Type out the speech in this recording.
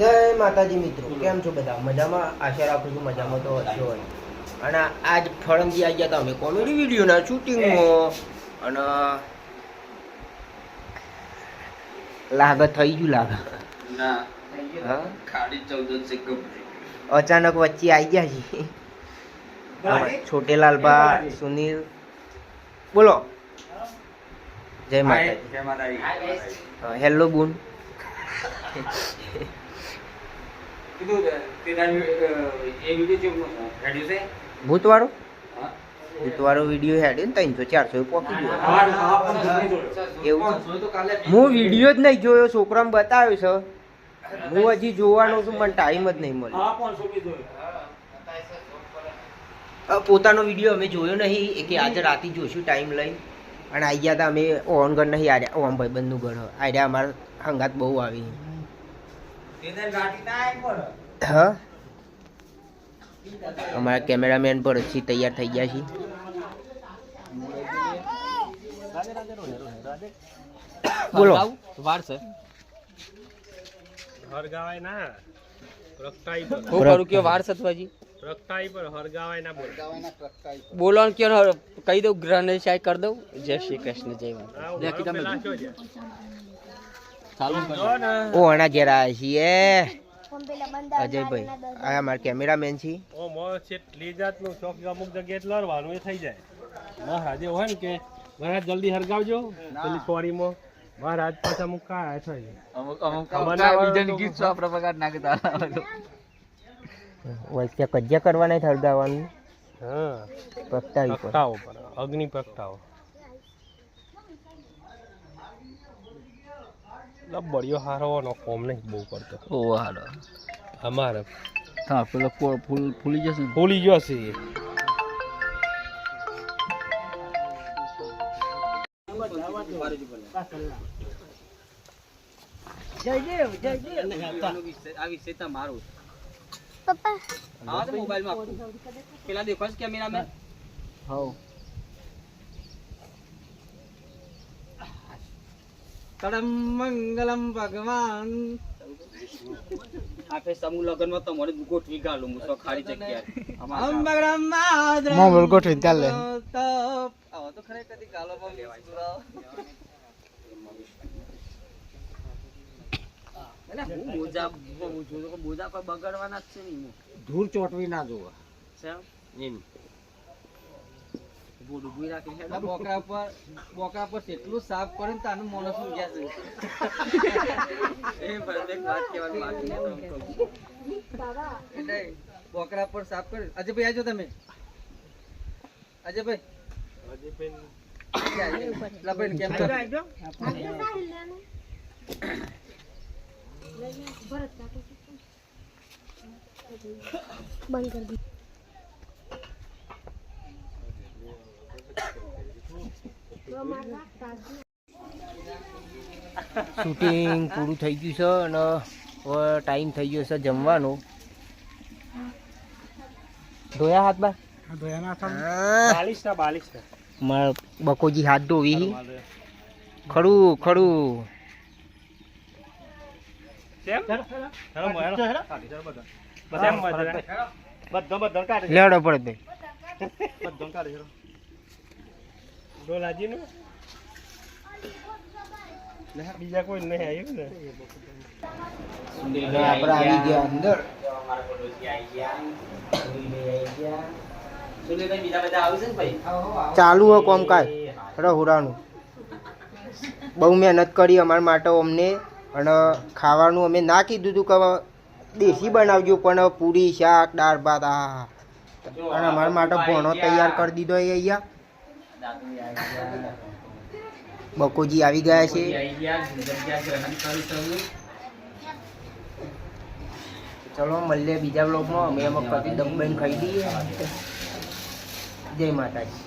જય માતાજી મિત્રો કેમ છો બધા? મજામાં? આશા રાખું છું મજામાં તો હશો હોય અને આજ ફળંગી આવી ગયા હતા અમે કોમેડી વિડીયોના શૂટિંગમાં અને લાગે થઈ ગયું લાગે. અચાનક વચ્ચે આવી ગયા છે. છોટેલાલબા સુનિલ. બોલો. જય માતાજી. હેલો બુન. ભૂતવાળો? ભૂતવાળો વીડિયો હેડે ને ત્રણસો ચારસો પોકી ગયો. એવું હું વીડિયો જ નહીં જોયો છોકરાને બતાવ્યો છે. હું હજી જોવાનો છું મને ટાઈમ જ નહીં મળ્યો. પોતાનો વીડિયો અમે જોયો નહીં કે આજે રાતે જોશું ટાઈમ લઈ અને આવી ગયા હતા અમે ઓન ઘર નહીં આવ્યા ઓમ ભાઈબંધનું ઘર. આવ્યા અમારા હંગાત બહુ આવી. હા? અમારા કેમેરામેન પણ હજી તૈયાર થઈ ગયા છે. બોલો. વાર છે હરગાવાય ના પ્રગટાઈ પર હું કરું કયો વાર છે તવાજી? પર હરગાવાય ના બોલ બોલો ને કયો કહી દઉં ગ્રહણ શાય કરી દઉં. જય શ્રી કૃષ્ણ જય માતા ઓ અણા ઘેર આવ્યા છીએ. અજયભાઈ આ અમારા કેમેરામેન છે ઓ મો છે એટલી જાતનું શોખ અમુક જગ્યાએ લડવાનું એ થઈ જાય. મહારાજે હોય ને કે મહારાજ જલ્દી હરગાવજો. પેલી સોરીમાં મહારાજ પાછા અમુક કાયા થઈ અમુક અમુક બીજાની ગીત સો પ્રકાર નાખતા વચ્ચે કજ્જા કરવાના થળગાવાનું હા. પ્રગટાવી પ્રગટાવો પર અગ્નિ પ્રગટાવો. બળિયો હારવાનો કોમ નહીં બહુ કરતો ઓ હારો. અમારે હા પેલો ફૂલ ફૂલ- જશે ફૂલી ભૂલી ગયો છે. એ. આ વિષય તમારું આવો તો મોબાઈલમાં આપો. પેલા દેખો કેમેરા મેં હવ. તડમ મંગલમ ભગવાન. આપે સમૂહ લગ્નમાં તમારે જ ગોઠવી ગાલું હું તો ખાલી જગ્યા મોબાઈલ ગોઠવીને ચાલે. આવો તો ખરેખર કદી ગાલો માં લેવાય એટલે હું બોજા જોઉં તો બોજા પર બગાડવાના જ છે ધૂળ ચોટવી ના જોવા. સાહેબ બોડું ભૂઈ રાખી છે. બોકરા પર બોકરા પર એટલું સાફ કરે ને તાનું માણસ છે. એ ભાઈ એક વાત કહેવાની બાકી. એટલે બોકરા પર સાફ કરે. અજયભાઈ આવજો તમે. અજયભાઈ. લભાઈ કેમ છો? બંધ કરી શૂટિંગ પૂરું થઈ ગયું છે અને હવે ટાઈમ થઈ ગયો છે જમવાનો. ધોયા હાથ બા બાલીસ ના બાલીસ ના. મારા બકોજી હાથ ધોવી ખરું ખરું કેમ? હેલો હેલો બધા. એમ બધા. બધો બધો કાઢે લેવડો પડે બધો કાઢે હેલો ડોલાજી નું બીજા કોઈ નહીં આવ્યું ને આપણે આવી ગયા અંદર સુનિલભાઈ બીજા બધા આવશે ને ચાલુ હોય કોમકાજ રહુરાનું બહુ મહેનત કરી અમારા માટે અમને અને ખાવાનું અમે ના કીધું હતું કે દેશી બનાવજો પણ પૂરી શાક દાળ ભાત આ અને અમારા માટે ભણો તૈયાર કરી દીધો એ અહીંયા બકોજી આવી ગયા છે. ચલો મળીએ બીજા બ્લોગમાં અમે એમાં કદી દબાઈને ખાઈ દઈએ જય માતાજી.